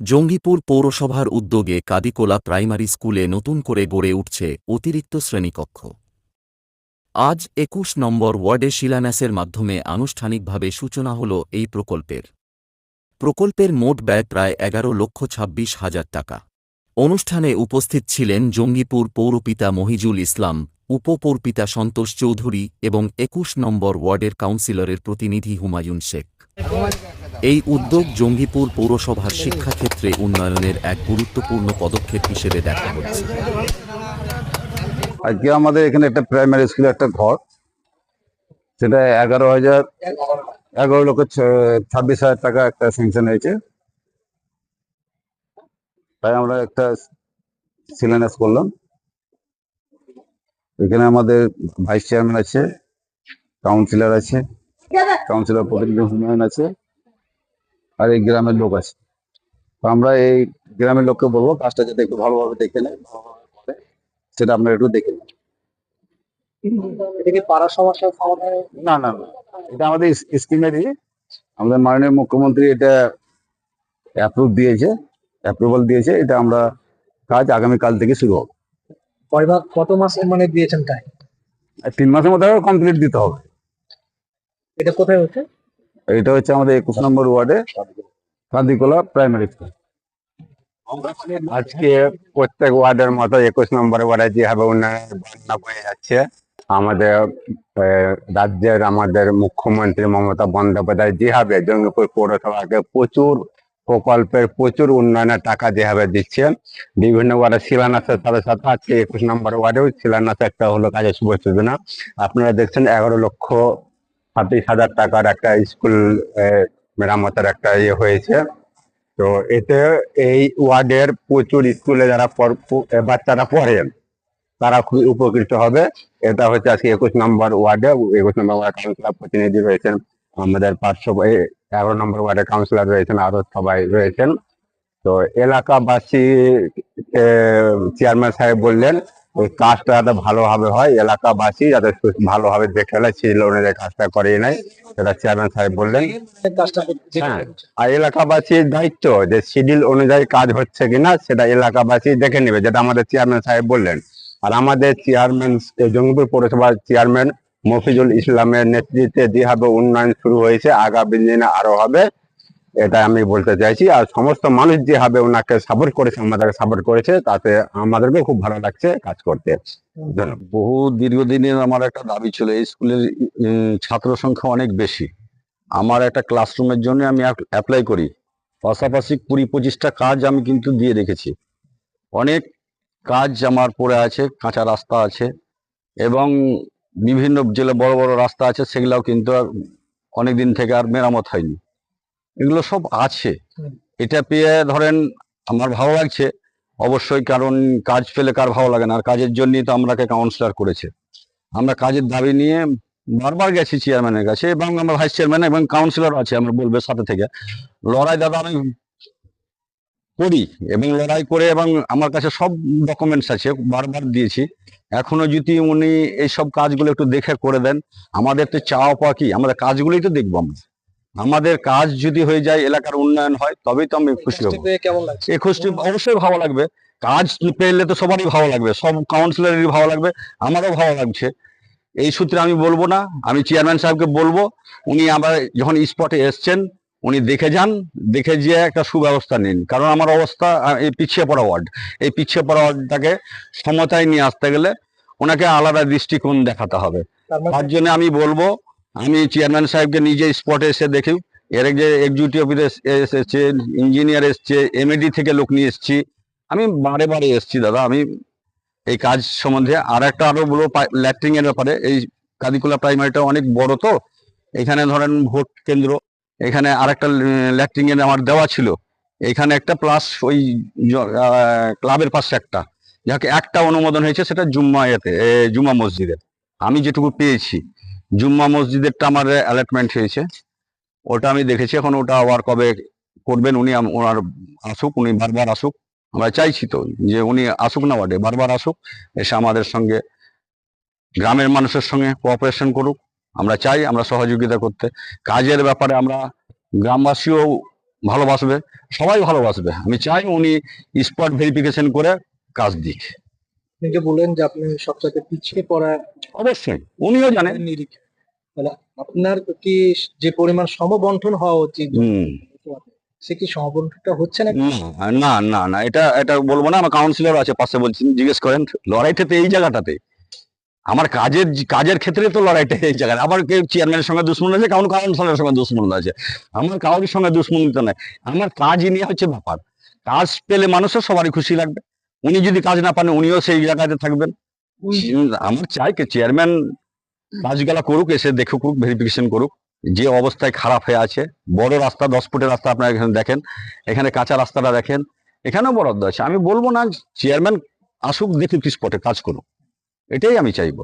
জঙ্গিপুর পৌরসভার উদ্যোগে কাদিকোলা প্রাইমারি স্কুলে নতুন করে গড়ে উঠছে অতিরিক্ত শ্রেণীকক্ষ। আজ একুশ নম্বর ওয়ার্ডে শিলান্যাসের মাধ্যমে আনুষ্ঠানিকভাবে সূচনা হল এই প্রকল্পের। প্রকল্পের মোট ব্যয় প্রায় এগারো লক্ষ ছাব্বিশ হাজার টাকা। অনুষ্ঠানে উপস্থিত ছিলেন জঙ্গিপুর পৌরপিতা মহিজুল ইসলাম, উপপৌরপিতা সন্তোষ চৌধুরী এবং একুশ নম্বর ওয়ার্ডের কাউন্সিলরের প্রতিনিধি হুমায়ুন শেখ। এই উদ্যোগ জঙ্গিপুর পৌরসভার শিক্ষাক্ষেত্রে উন্নয়নের এক গুরুত্বপূর্ণ পদক্ষেপ হিসেবে দেখা হচ্ছে। আজকে আমাদের এখানে একটা প্রাইমারি স্কুলে একটা ঘর। সেটা এগারো হাজার, এগারো লক্ষ ছাব্বিশ হাজার টাকা একটা স্যাংশন হয়েছে। তাই আমরা একটা শিলান্যাস করলাম। এখানে আমাদের ভাইস চেয়ারম্যান আছে কাউন্সিলর আছে কাউন্সিলর প্রতিনিধি হুমায়ুন আছে। আর এই গ্রামের লোক আছে। তো আমরা এই গ্রামের লোককে বলব কাজটা যাতে একটু ভালোভাবে দেখে নেয় ভালোভাবে করে, সেটা আপনারা একটু দেখে নিন পাড়ার সমাধানে না না না। এটা আমাদের স্কিমেরই আমাদের মাননীয় মুখ্যমন্ত্রী এটা অ্যাপ্রুভ দিয়েছে অ্যাপ্রুভাল দিয়েছে এটা আমরা কাজ আগামী কাল থেকে শুরু হবে। কয় ভাগ কত মাস মানে দিয়েছেন টাইম তিন মাসের মধ্যে কমপ্লিট দিতে হবে। এটা কোথায় হচ্ছে? এটা হচ্ছে আমাদের একুশ নম্বর ওয়ার্ডে কান্দিকোলা প্রাইমারি স্কুল। আজকে প্রত্যেক ওয়ার্ডের মতো একুশ নম্বর ওয়ার্ডে যেভাবে উন্নয়নের বন্যা বয়ে যাচ্ছে, আমাদের রাজ্যের আমাদের মুখ্যমন্ত্রী মমতা বন্দ্যোপাধ্যায় যেভাবে জঙ্গিপুর পৌরসভাকে প্রচুর প্রকল্পের প্রচুর উন্নয়নের টাকা যেভাবে দিচ্ছে বিভিন্ন ওয়ার্ডে শিলান্যাসের সাথে সাথে আজকে একুশ নম্বর ওয়ার্ডেও শিলান্যাস একটা হলো কাজের শুভ সূচনা। আপনারা দেখছেন এগারো লক্ষ ছাব্বিশ হাজার টাকার একটা স্কুল মেরামতের একটা ইয়ে হয়েছে। তো এতে এই ওয়ার্ডের প্রচুর স্কুলে যারা বাচ্চারা পড়ে, তারা খুবই উপকৃত হবে। এটা হচ্ছে আজকে একুশ নম্বর ওয়ার্ডে। একুশ নম্বর ওয়ার্ড কাউন্সিলর প্রতিনিধি রয়েছেন আমাদের এই এগারো নম্বর ওয়ার্ডের কাউন্সিলর রয়েছেন আরও সবাই রয়েছেন। তো এলাকাবাসী চেয়ারম্যান সাহেব বললেন ওই কাজটা যাতে ভালোভাবে হয় এলাকাবাসী যাতে ভালোভাবে দেখে নেয় সেই অনুযায়ী কাজটা করিয়ে নেয় সেটা চেয়ারম্যান সাহেব বললেন। হ্যাঁ। আর এলাকাবাসীর দায়িত্ব যে শিডিউল অনুযায়ী কাজ হচ্ছে কিনা সেটা এলাকাবাসী দেখে নেবে যেটা আমাদের চেয়ারম্যান সাহেব বললেন। আর আমাদের চেয়ারম্যান জঙ্গিপুর পৌরসভার চেয়ারম্যান মফিজুল ইসলামের নেতৃত্বে যেভাবে উন্নয়ন শুরু হয়েছে আগামী দিনে আরও হবে। এটা আমি বলতে চাইছি, আর সমস্ত মানুষ যেভাবে ওনাকে সাপোর্ট করেছে, আমাদেরকে সাপোর্ট করেছে, তাতে আমাদেরকে খুব ভালো লাগছে কাজ করতে। বহু দীর্ঘদিনের আমার একটা দাবি ছিল, এই স্কুলের ছাত্র সংখ্যা অনেক বেশি। আমার একটা ক্লাসরুমের জন্য আমি অ্যাপ্লাই করি। পাশাপাশি কুড়ি পঁচিশটা কাজ আমি কিন্তু দিয়ে রেখেছি। অনেক কাজ আমার পড়ে আছে, কাঁচা রাস্তা আছে, এবং বিভিন্ন জেলা বড় বড় রাস্তা আছে, সেগুলাও কিন্তু অনেক দিন থেকে আর মেরামত হয়নি। এগুলো সব আছে। এটা পেয়ে ধরেন আমার ভালো লাগছে। অবশ্যই কারণ কাজ পেলে কার ভালো লাগে না? আর কাজের জন্যই তো আমরাকে কাউন্সিলর করেছে। আমরা কাজের দাবি নিয়ে বারবার গেছি চেয়ারম্যানের কাছে এবং আমরা ভাইস চেয়ারম্যান এবং কাউন্সিলর আছে আমরা বলবে সাথে থেকে। লড়াই দাদা আমি করি এবং লড়াই করে এবং আমার কাছে সব ডকুমেন্টস আছে বারবার দিয়েছি। এখনও যদি উনি এইসব কাজগুলো একটু দেখে করে দেন আমাদের তো চাওয়া পাওয়া কি? আমাদের কাজগুলোই তো দেখব আমরা। আমাদের কাজ যদি হয়ে যায় এলাকার উন্নয়ন হয় তবেই তো আমি খুশি হব। একুশটি অবশ্যই ভালো লাগবে। কাজ পেলে তো সবারই ভালো লাগবে সব কাউন্সিলরেরই ভালো লাগবে আমারও ভালো লাগছে। এই সূত্রে আমি বলব না আমি চেয়ারম্যান সাহেবকে বলব উনি আমার যখন স্পটে এসছেন উনি দেখে যান দেখে যেয়ে একটা সুব্যবস্থা নিন। কারণ আমার অবস্থা এই পিছিয়ে পড়া ওয়ার্ড এই পিছিয়ে পড়া ওয়ার্ডটাকে সমতায় নিয়ে আসতে গেলে ওনাকে আলাদা দৃষ্টিকোণ দেখাতে হবে। মানে তার জন্য আমি বলব আমি চেয়ারম্যান সাহেবকে নিজে স্পটে এসে দেখি। এর যে এক্সিকিউটিভ অফিস এসেছে ইঞ্জিনিয়ার এসছে এমএডি থেকে লোক নিয়ে এসছি। আমি বারে বারে এসছি দাদা, আমি এই কাজ সম্বন্ধে। আর একটা আরও বলব ল্যাট্রিং এর ব্যাপারে। এই কাদিকুলা প্রাইমারিটা অনেক বড় তো, এখানে ধরেন ভোট কেন্দ্র, এখানে আরেকটা ল্যাট্রিং এর আমার দেওয়া ছিল। এখানে একটা প্লাস ওই ক্লাবের পাশে একটা। যাকে, একটা অনুমোদন হয়েছে, সেটা জুম্মা এতে জুম্মা মসজিদের আমি যেটুকু পেয়েছি। জুম্মা মসজিদেরটা আমার অ্যালটমেন্ট হয়েছে। ওটা আমি দেখেছি, এখন ওটা আবার কবে করবেন উনি ওনার আসুক, উনি বারবার আসুক। আমরা চাইছি তো যে উনি আসুক না ওয়ার্ডে বারবার আসুক, এসে আমাদের সঙ্গে, গ্রামের মানুষের সঙ্গে কোঅপারেশন করুক। আমরা চাই, আমরা সহযোগিতা করতে। কাজের ব্যাপারে আমরা গ্রামবাসীও ভালোবাসবে, সবাই ভালোবাসবে। আমি চাই উনি স্পট ভেরিফিকেশন করে কাজ দিক। আপনি যে বলেন যে আপনি সবচেয়ে পিছিয়ে পড়া অবশ্যই উনিও জানেন। নিরিখে। তাহলে আপনার কি যে পরিমাণ সমবন্টন হওয়া উচিত? সে কি সমবন্টনটা হচ্ছে না না না না এটা এটা বলব না আমার কাউন্সিলর আছে পাশে বলছেন জিজ্ঞেস করেন লড়াইটা তো এই জায়গাটাতে। আমার কাজের কাজের ক্ষেত্রে তো লড়াইটা এই জায়গায় আমার কেউ চেয়ারম্যানের সঙ্গে দুশ্মন আছে কারণ কাউন্সিলরের সঙ্গে দুশ্মন আছে। আমার কারোর সঙ্গে দুশ্মনিত নয় আমার কাজই নিয়ে হচ্ছে ব্যাপার। কাজ পেলে মানুষের সবারই খুশি লাগবে। উনি যদি কাজ না পান উনিও সেই জায়গাতে থাকবেন। আমার চাই কি চেয়ারম্যান কাজগুলা করুক এসে দেখুক ভেরিফিকেশন করুক। যে অবস্থায় খারাপ হয়ে আছে বড় রাস্তা দশ ফুটের রাস্তা আপনারা এখানে দেখেন এখানে কাঁচা রাস্তাটা দেখেন এখানেও বরাদ্দ আছে। আমি বলব না চেয়ারম্যান আসুক দেখুক স্পটে কাজ করুক। এটাই আমি চাইব।